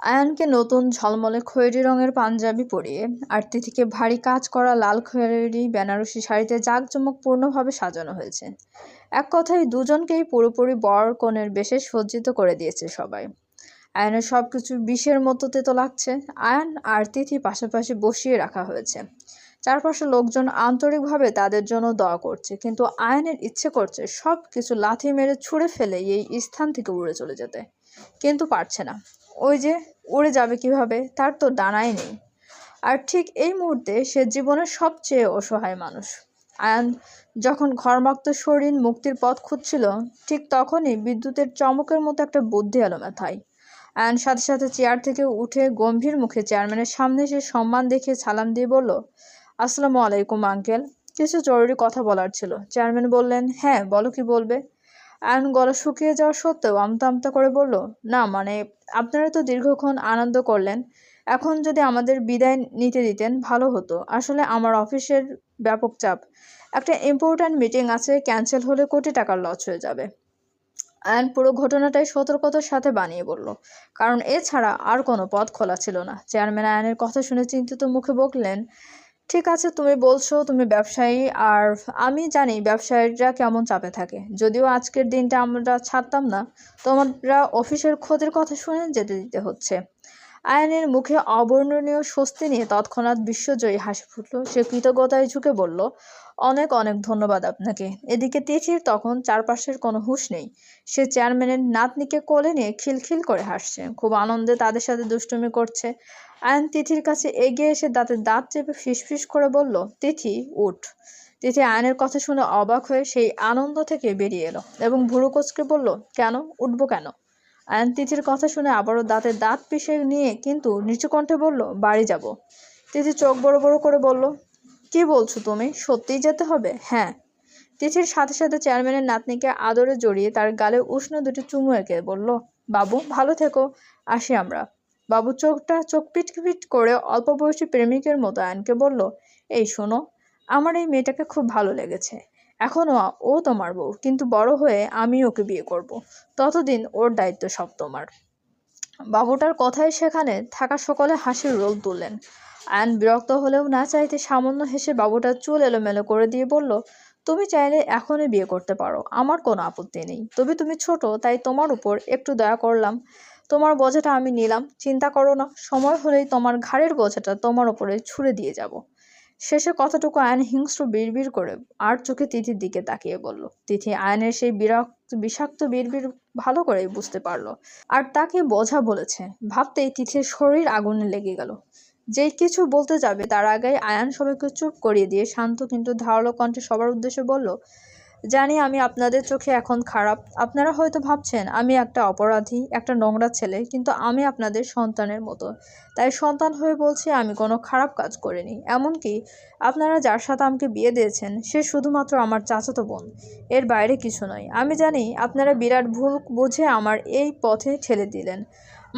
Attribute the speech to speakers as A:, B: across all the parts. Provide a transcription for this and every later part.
A: আয়ানকে নতুন ঝলমলে খয়েরি রঙের পাঞ্জাবি পরিয়ে, আর তিথিকে ভারী কাজ করা লাল খয়েরি বেনারসি শাড়িতে জাঁকজমকপূর্ণভাবে সাজানো হয়েছে। এক কথায় দুজনকেই পুরোপুরি বর কনের বেশে সজ্জিত করে দিয়েছে সবাই। আয়নের সব কিছু বিষের মতো তেতো লাগছে। আয়ান আর তিথি পাশাপাশি বসিয়ে রাখা হয়েছে। চারপাশে লোকজন আন্তরিকভাবে তাদের জন্য দোয়া করছে, কিন্তু আয়নের ইচ্ছে করছে সব কিছু লাথি মেরে ছুঁড়ে ফেলে এই স্থান থেকে উড়ে চলে যেতে। কিন্তু পারছে না। ওই যে উড়ে যাবে কীভাবে, তার তো ডানাই নেই। আর ঠিক এই মুহূর্তে সে জীবনের সবচেয়ে অসহায় মানুষ। আয়ান যখন ঘরমাক্ত শরীর মুক্তির পথ খুঁজছিল, ঠিক তখনই বিদ্যুতের চমকের মতো একটা বুদ্ধি এলো মাথায়। আয়ান সাথে সাথে চেয়ার থেকে উঠে গম্ভীর মুখে চেয়ারম্যানের সামনে সে সম্মান দেখিয়ে সালাম দিয়ে বলল, আসসালামু আলাইকুম, আঙ্কেল। কিছু জরুরি কথা বলার ছিল। চেয়ারম্যান বললেন হ্যাঁ বলো কি বলবে? আয়ন গলা শুকিয়ে যাওয়া সত্ত্বেও আমতা আমতা করে বলল, না মানে আপনারা তো দীর্ঘক্ষণ আনন্দ করলেন। এখন যদি আমাদের বিদায় নিতে দিতেন, ভালো হতো। আসলে আমার অফিসের ব্যাপক চাপ। একটা ইম্পর্ট্যান্ট মিটিং আছে ক্যান্সেল হলে কোটি টাকার লস হয়ে যাবে। আয়ন পুরো ঘটনাটাই সতর্কতার সাথে বানিয়ে বলল, কারণ এছাড়া আর কোনো পথ খোলা ছিল না। চেয়ারম্যান আয়নের কথা শুনে চিন্তিত মুখে বললেন ঠিক আছে, তুমি বলছো তুমি ব্যবসায়ী, আর আমি জানি ব্যবসায়ীরা কেমন চাপে থাকে। যদিও আজকের দিনটা আমরা ছাড়তাম না, তোমরা অফিসের ক্ষতির কথা শুনে যেতে দিতে হচ্ছে। আয়নের মুখে অবর্ণনীয় স্বস্তি নিয়ে তৎক্ষণাৎ বিশ্বজয়ী হাসি ফুটল। সে কৃতজ্ঞতায় ঝুঁকে বলল, অনেক অনেক ধন্যবাদ আপনাকে। এদিকে তিথির তখন চারপাশের কোনো হুঁশ নেই। সে চেয়ারম্যানের নাতনিকে কোলে নিয়ে খিলখিল করে হাসছে। খুব আনন্দে তাদের সাথে দুষ্টুমি করছে। আয়ন তিথির কাছে এগিয়ে এসে দাঁতে দাঁত চেপে ফিসফিস করে বলল, তিথি, উঠ। তিথি আয়নের কথা শুনে অবাক হয়ে সেই আনন্দ থেকে বেরিয়ে এলো এবং ভুরু কোচকে বলল, কেন? উঠবো কেন? আয়ন তিথির কথা শুনে আবারও দাঁতে দাঁত পিষে নিয়ে কিন্তু নিচু কণ্ঠে বলল, বাড়ি যাব। তিথি চোখ বড় বড় করে বলল, কি বলছো তুমি? সত্যিই যেতে হবে? হ্যাঁ। তিথির সাথে সাথে চেয়ারম্যানের নাতনিকে আদরে জড়িয়ে তার গালে উষ্ণ দুটি চুমু এঁকে বলল, বাবু, ভালো থেকো, আসি আমরা। বাবু চোখটা চোখ পিট করে অল্প বয়সী প্রেমিকের মতো আয়নকে বলল, এই শোনো, আমার এই মেয়েটাকে খুব ভালো লেগেছে। এখনও ও তোমার বউ, কিন্তু বড় হয়ে আমি ওকে বিয়ে করব। ততদিন ওর দায়িত্ব সব তোমার। বাবুটার কথাই সেখানে থাকা সকলে হাসির রোল তুললেন। আয়ন বিরক্ত হলেও না চাইতে সামান্য হেসে বাবুটার চুল এলোমেলো করে দিয়ে বলল, তুমি চাইলে এখনই বিয়ে করতে পারো, আমার কোনো আপত্তি নেই। তবে তুমি ছোট, তাই তোমার উপর একটু দয়া করলাম। তোমার বোঝাটা আমি নিলাম, চিন্তা করো না, সময় হলেই তোমার ঘাড়ের বোঝাটা তোমার ওপরে ছুড়ে দিয়ে যাব। শেষে কথাটুকু আয়ন হিংস্র বিড়বিড় করে আর চোখে তিথির দিকে তাকিয়ে বলল, তিথি আয়নের সেই বিরক্ত, বিষাক্ত বিড়বিড় ভালো করে বুঝতে পারল। আর তাকে বোঝা বলেছে, ভাবতেই তিথির শরীর আগুনে লেগে গেল। যে কিছু বলতে যাবে তার আগে আয়ান সবাইকে চুপ করিয়ে দিয়ে শান্ত কিন্তু ধারালো কণ্ঠে সবার উদ্দেশ্যে বলল জানি আমি আপনাদের চোখে এখন খারাপ। আপনারা হয়তো ভাবছেন, আমি একটা অপরাধী, একটা নোংরা ছেলে, কিন্তু আমি আপনাদের সন্তানের মতো। তাই সন্তান হয়ে বলছি আমি কোনো খারাপ কাজ করিনি। এমনকি আপনারা যার সাথে আমাকে বিয়ে দিয়েছেন, সে শুধুমাত্র আমার চাচাতো বোন। এর বাইরে কিছু নয়। আমি জানি আপনারা বিরাট ভুল বুঝে আমার এই পথে ঠেলে দিলেন।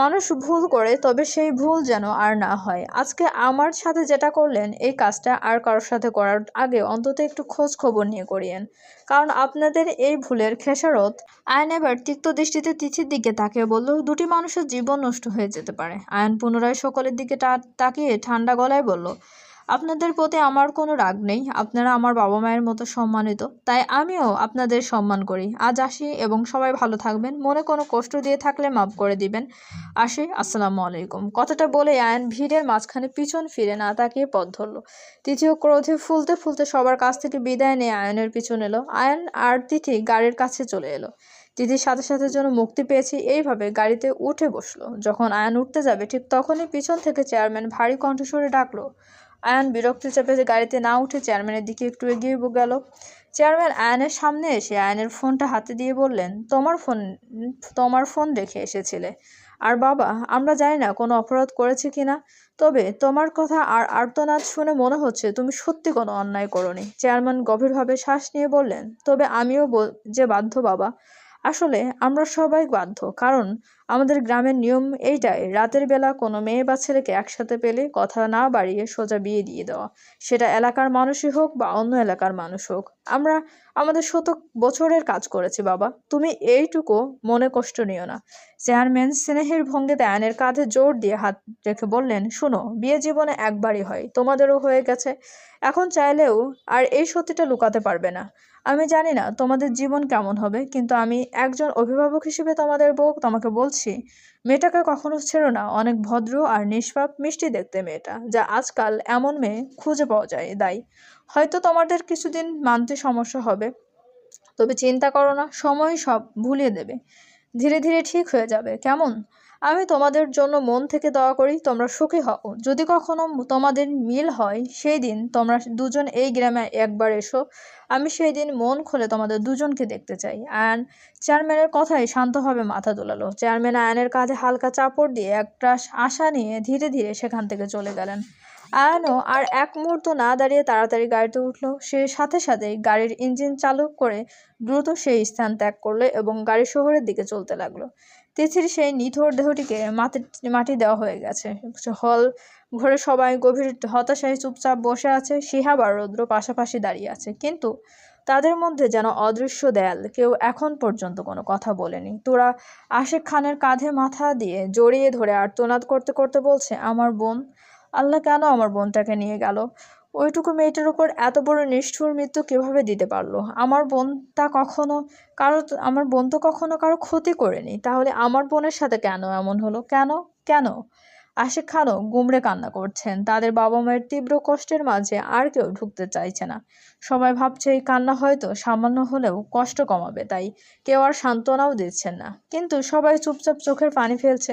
A: মানুষ ভুল করে, তবে সেই ভুল যেন আর না হয়। আজকে আমার সাথে যেটা করলেন, এই কাজটা আর কারোর সাথে করার আগে অন্তত একটু খোঁজ খবর নিয়ে করিয়েন। কারণ আপনাদের এই ভুলের খেসারত আয়ন এবার তিক্ত দৃষ্টিতে তিথির দিকে তাকিয়ে বলল দুটি মানুষের জীবন নষ্ট হয়ে যেতে পারে। আয়ন পুনরায় সকলের দিকে তাকিয়ে ঠান্ডা গলায় বলল আপনাদের প্রতি আমার কোনো রাগ নেই। আপনারা আমার বাবা মায়ের মতো সম্মানিত। তাই আমিও আপনাদের সম্মান করি। আজ আসি এবং সবাই ভালো থাকবেন। মনে কোনো কষ্ট দিয়ে থাকলে মাফ করে দিবেন। আসি। আসসালামু আলাইকুম। কথাটা বলে আয়ন ভিড়ের মাঝখানে পিছন ফিরে না তাকিয়ে পথ ধরলো। তৃতীয় ক্রোধে ফুলতে ফুলতে সবার কাছ থেকে বিদায় নিয়ে আয়নের পিছন এলো। আয়ন আর তিথি গাড়ির কাছে চলে এলো। তিথির সাথে সাথে যেন মুক্তি পেয়েছি এইভাবে গাড়িতে উঠে বসল। যখন আয়ন উঠতে যাবে ঠিক তখনই পিছন থেকে চেয়ারম্যান ভারী কণ্ঠস্বরে ডাকলো আয়ান বিরক্তি চেপে গাড়িতে না উঠে চেয়ারম্যানের দিকে একটু এগিয়ে গেল। চেয়ারম্যান আয়নের সামনে এসে আয়নের ফোনটা হাতে দিয়ে বললেন, তোমার ফোন তোমার ফোন রেখে এসেছিলে। আর বাবা, আমরা জানি না কোনো অপরাধ করেছে কিনা, তবে তোমার কথা আর আর্তনাদ শুনে মনে হচ্ছে তুমি সত্যি কোনো অন্যায় করনি। চেয়ারম্যান গভীরভাবে শ্বাস নিয়ে বললেন, তবে আমিও যে বাধ্য বাবা আসলে আমরা সবাই বাধ্য, কারণ আমাদের গ্রামের নিয়ম এইটাই, রাতের বেলা কোনো মেয়ে বা ছেলেকে একসাথে পেলে কথা না বাড়িয়ে সোজা বিয়ে দিয়ে দেওয়া। সেটা এলাকার মানুষই হোক বা অন্য এলাকার মানুষ হোক। আমরা, আমাদের শতক বছরের কাজ করেছি বাবা। তুমি এইটুকু মনে কষ্ট নিও না। চেয়ারম্যান স্নেহের ভঙ্গিতে আয়নের কাঁধে জোর দিয়ে হাত রেখে বললেন, শোনো, বিয়ে জীবনে একবারই হয়। তোমাদেরও হয়ে গেছে। এখন চাইলেও আর এই সত্যিটা লুকাতে পারবে না। আমি জানি না তোমাদের জীবন কেমন হবে, কিন্তু আমি একজন অভিভাবক হিসেবে তোমাদের বউ তোমাকে বলছি, মেয়েটাকে কখনো ছেড়ো না। অনেক ভদ্র আর নিষ্পাপ, মিষ্টি দেখতে মেয়েটা, যা আজকাল এমন মেয়ে খুঁজে পাওয়া যায়, দায়ী। হয়তো তোমাদের কিছুদিন মানতে সমস্যা হবে, তবে চিন্তা করো না, সময় সব ভুলিয়ে দেবে। ধীরে ধীরে ঠিক হয়ে যাবে, কেমন? আমি তোমাদের জন্য মন থেকে দয়া করি, তোমরা সুখী হও। যদি কখনো তোমাদের মিল হয়, সেই দিন তোমরা দুজন এই গ্রামে একবার এসো। আমি সেই দিন মন খুলে তোমাদের দুজনকে দেখতে চাই। আয়ন, চেয়ারম্যানের কথাই শান্তভাবে মাথা দোলালো। চেয়ারম্যান আয়নের কাঁধে হালকা চাপড় দিয়ে একটা আশা নিয়ে ধীরে ধীরে সেখান থেকে চলে গেলেন। আয়ানও আর এক মুহূর্ত না দাঁড়িয়ে তাড়াতাড়ি গাড়িতে উঠল। সে সাথে সাথেই গাড়ির ইঞ্জিন চালু করে দ্রুত সেই স্থান ত্যাগ করল এবং গাড়ি শহরের দিকে চলতে লাগল। তিথির সেই নিথর দেহটিকে মাটি মাটি দেওয়া হয়ে গেছে। হল ঘরে সবাই গভীর হতাশায় চুপচাপ বসে আছে। শিহাব আর রৌদ্র পাশাপাশি দাঁড়িয়ে আছে। কিন্তু তাদের মধ্যে যেন অদৃশ্য দেয়াল। কেউ এখন পর্যন্ত কোনো কথা বলেনি। তোরা আশেক খানের কাঁধে মাথা দিয়ে জড়িয়ে ধরে আর্তনাদ করতে করতে বলছে, আমার বোন আল্লাহ কেন আমার বোনটাকে নিয়ে গেল? ওইটুকু মেয়েটার উপর এত বড় নিষ্ঠুর মৃত্যু কীভাবে দিতে পারল? আমার বোন তা কখনো কারও, আমার বোন তো কখনো কারও ক্ষতি করেনি। তাহলে আমার বোনের সাথে কেন এমন হলো? কেন? কেন? আশিক খানও গুমড়ে কান্না করছেন। তাদের বাবা মায়ের তীব্র কষ্টের মাঝে আর কেউ ঢুকতে চাইছে না। সবাই ভাবছে, এই কান্না হয়তো সামান্য হলেও কষ্ট কমাবে, তাই কেউ আর সান্ত্বনাও দিচ্ছেন না। কিন্তু সবাই চুপচাপ চোখের পানি ফেলছে।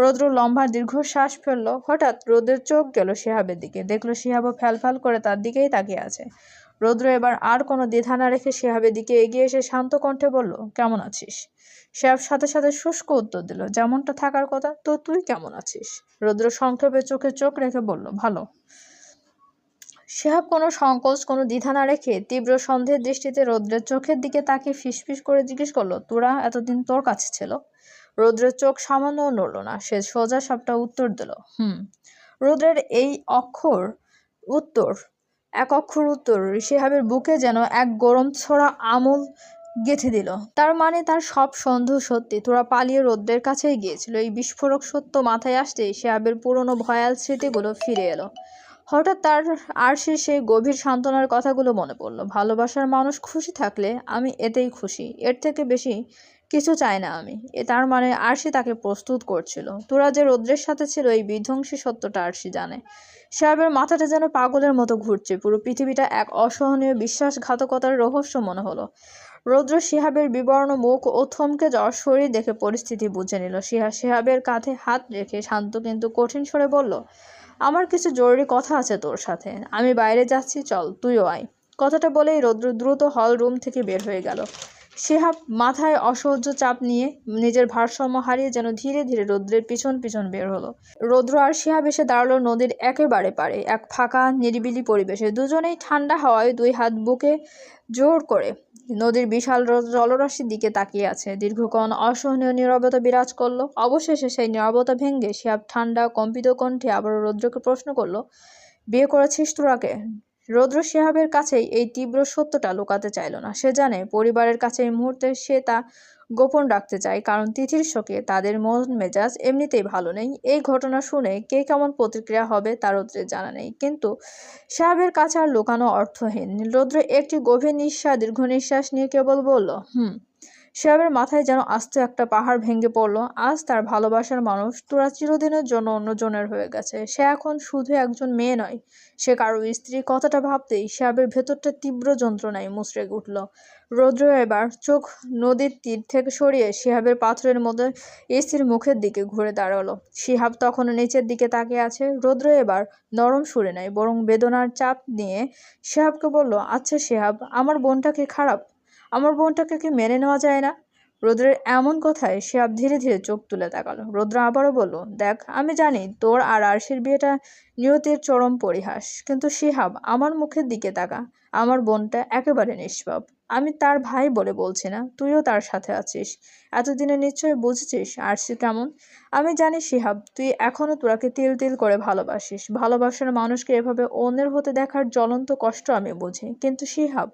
A: রৌদ্র লম্বা দীর্ঘশ্বাস ফেলল। হঠাৎ রোদের চোখ গেল শিহাবের দিকে। দেখল শিহাবও ফ্যাল করে তার দিকেই তাকিয়ে আছে। রৌদ্র এবার আর কোনো দ্বিধা না রেখে শিহাবের দিকে এগিয়ে এসে শান্ত কণ্ঠে বলল, কেমন আছিস? শিহাব সাথে সাথে শুষ্ক উত্তর দিল, যেমনটা থাকার কথা, তো তুই কেমন আছিস? রৌদ্র সংক্ষেপে চোখে চোখ রেখে বলল, ভালো। শিহাব কোনো সংকোচ, কোনো দ্বিধা না রেখে তীব্র সন্দেহের দৃষ্টিতে রৌদ্রের চোখের দিকে তাকে ফিসফিস করে জিজ্ঞেস করল, তোরা এতদিন তোর কাছে ছিল? রৌদ্রের চোখ সামান্য নড়ল না, সে সোজা সবটা উত্তর দিল, হুম। রৌদ্রের এই অক্ষর উত্তর, এক অক্ষর উত্তর শিহাবের বুকে যেন এক গরম ছড়া আমল গেঁথে দিল। তার মানে তার সব সন্দেহ সত্যি। তোরা পালিয়ে রৌদ্রের কাছেই গিয়েছিল। এই বিস্ফোরক সত্য মাথায় আসতেই শিহাবের পুরনো ভয়াল স্মৃতিগুলো ফিরে এলো। হঠাৎ তার আর সে সেই গভীর সান্ত্বনার কথাগুলো মনে পড়ল। ভালোবাসার মানুষ খুশি থাকলে আমি এতেই খুশি। এর থেকে বেশি কিছু চাই না আমি। এ তার মানে আরশি তাকে প্রস্তুত করছিল। তোরা যে রৌদ্রের সাথে ছিল, এই বিধ্বংসী সত্যটা আরশি জানে। সাহেবের মাথাটা যেন পাগলের মতো ঘুরছে। পুরো পৃথিবীটা এক অসহনীয় বিশ্বাসঘাতকতার রহস্য মনে হলো। রৌদ্র শিহাবের বিবর্ণ মুখ ও থমকে যাওয়ার শরীর দেখে পরিস্থিতি বুঝে নিল। শিহা শিহাবের কাঁধে হাত রেখে শান্ত কিন্তু কঠিন স্বরে বলল, আমার কিছু জরুরি কথা আছে তোর সাথে। আমি বাইরে যাচ্ছি, চল, তুইও আয়। কথাটা বলেই রৌদ্র দ্রুত হল রুম থেকে বের হয়ে গেল। শেহাব মাথায় অসহ্য চাপ নিয়ে নিজের ভারসাম্য হারিয়ে যেন ধীরে ধীরে রৌদ্রের পিছন পিছন বের হলো। রৌদ্র আর শেহাব এসে দাঁড়াল নদীর একেবারে পারে এক ফাঁকা, নিরিবিলি পরিবেশে। দুজনেই ঠান্ডা হাওয়ায় দুই হাত বুকে জোর করে নদীর বিশাল জলরাশির দিকে তাকিয়ে আছে। দীর্ঘক্ষণ অসহনীয় নিরবতা বিরাজ করল। অবশেষে সেই নিরবতা ভেঙে শিহাব ঠান্ডা, কম্পিত কণ্ঠে আবার রৌদ্রকে প্রশ্ন করল, বিয়ে করেছিস তোরাকে রৌদ্র সেহাবের কাছেই এই তীব্র সত্যটা লুকাতে চাইল না। সে জানে পরিবারের কাছে এই মুহূর্তে সে তা গোপন রাখতে চায়, কারণ তিথির শোকে তাদের মন মেজাজ এমনিতেই ভালো নেই। এই ঘটনা শুনে কে কেমন প্রতিক্রিয়া হবে তার রৌদ্রের জানা নেই, কিন্তু সাহাবের কাছে আর লুকানো অর্থহীন। রৌদ্র একটি গভীর নিঃশ্বাস, দীর্ঘ নিঃশ্বাস নিয়ে কেবল বলল, হুম শিহাবের মাথায় যেন আস্ত একটা পাহাড় ভেঙে পড়ল। আজ তার ভালোবাসার মানুষ তোরা চিরদিনের জন্য অন্যজনের হয়ে গেছে। সে এখন শুধু একজন মেয়ে নয়, সে কারও স্ত্রী কথাটা ভাবতেই শিহাবের ভেতরটা তীব্র যন্ত্রণায় মুচড়ে উঠল। রৌদ্র এবার চোখ নদীর তীর থেকে সরিয়ে শিহাবের পাথরের মধ্যে এসির মুখের দিকে ঘুরে দাঁড়াল। শিহাব তখন নিচের দিকে তাকিয়ে আছে। রৌদ্র এবার নরম সুরে নেয়, বরং বেদনার চাপ নিয়ে শিহাবকে বলল আচ্ছা শিহাব আমার বোনটাকে খারাপ? আমার বোনটাকে কি মেনে নেওয়া যায় না? রৌদ্রের এমন কথায় সে শিহাব ধীরে ধীরে চোখ তুলে তাকালো। রৌদ্র আবারও বলল, দেখ, আমি জানি তোর আর আরশির বিয়েটা নিয়তির চরম পরিহাস, কিন্তু শিহাব, আমার মুখের দিকে তাকা। আমার বোনটা একেবারে নিষ্পাপ। আমি তার ভাই বলে বলছি না, তুইও তার সাথে আছিস। এতদিনে নিশ্চয়ই বুঝেছিস আরশি কেমন? আমি জানি শিহাব, তুই এখনও তোরাকে তিল তিল করে ভালোবাসিস। ভালোবাসার মানুষকে এভাবে অন্যের হতে দেখার জ্বলন্ত কষ্ট আমি বুঝি। কিন্তু শিহাব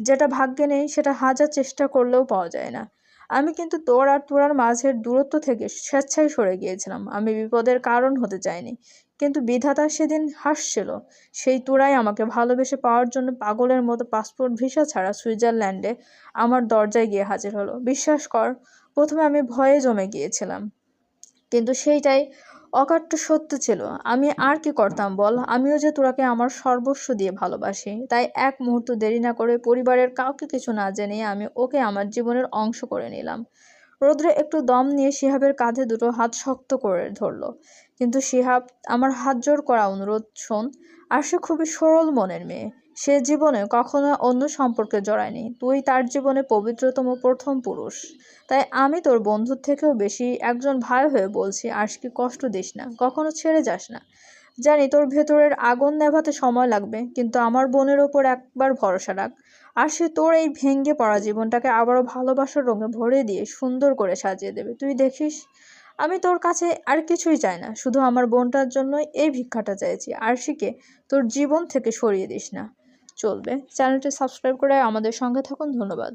A: যেটা ভাগ্যে নেই, সেটা হাজার চেষ্টা করলেও পাওয়া যায় না। আমি কিন্তু তোর আর তোরার মাঝের দূরত্ব থেকে স্বেচ্ছায় সরে গিয়েছিলাম। আমি বিপদের কারণ হতে চাইনি। কিন্তু বিধাতা সেদিন হাসছিল। সেই তোরাই আমাকে ভালোবেসে পাওয়ার জন্য পাগলের মতো পাসপোর্ট ভিসা ছাড়া সুইজারল্যান্ডে আমার দরজায় গিয়ে হাজির হলো। বিশ্বাস কর, প্রথমে আমি ভয়ে জমে গিয়েছিলাম। কিন্তু সেইটাই অকাট্য সত্য ছিল। আমি আর কি করতাম বল? আমিও যে তোরাকে আমার সর্বস্ব দিয়ে ভালোবাসি, তাই এক মুহূর্ত দেরি না করে পরিবারের কাউকে কিছু না জেনে আমি ওকে আমার জীবনের অংশ করে নিলাম। রৌদ্র একটু দম নিয়ে শিহাবের কাঁধে দুটো হাত শক্ত করে ধরলো। কিন্তু শিহাব, আমার হাত জোর করা অনুরোধ শোন, আর সে খুবই সরল মনের মেয়ে। সে জীবনে কখনো অন্য সম্পর্কে জড়ায়নি। তুই তার জীবনে পবিত্রতম প্রথম পুরুষ। তাই আমি তোর বন্ধুর থেকেও বেশি একজন ভাই হয়ে বলছি আশকে কষ্ট দিস না, কখনো ছেড়ে যাস না। জানি তোর ভেতরের আগুন নেভাতে সময় লাগবে, কিন্তু আমার বোনের ওপর একবার ভরসা রাখ। আর সে তোর এই ভেঙ্গে পড়া জীবনটাকে আবারও ভালোবাসার রঙে ভরে দিয়ে সুন্দর করে সাজিয়ে দেবে। তুই দেখিস, আমি তোর কাছে আর কিছুই চাই না, শুধু আমার বোনটার জন্যই এই ভিক্ষাটা চাইছি আরশিকে তোর জীবন থেকে সরিয়ে দিস না। চলবে। চ্যানেলটি সাবস্ক্রাইব করে আমাদের সঙ্গে থাকুন। ধন্যবাদ।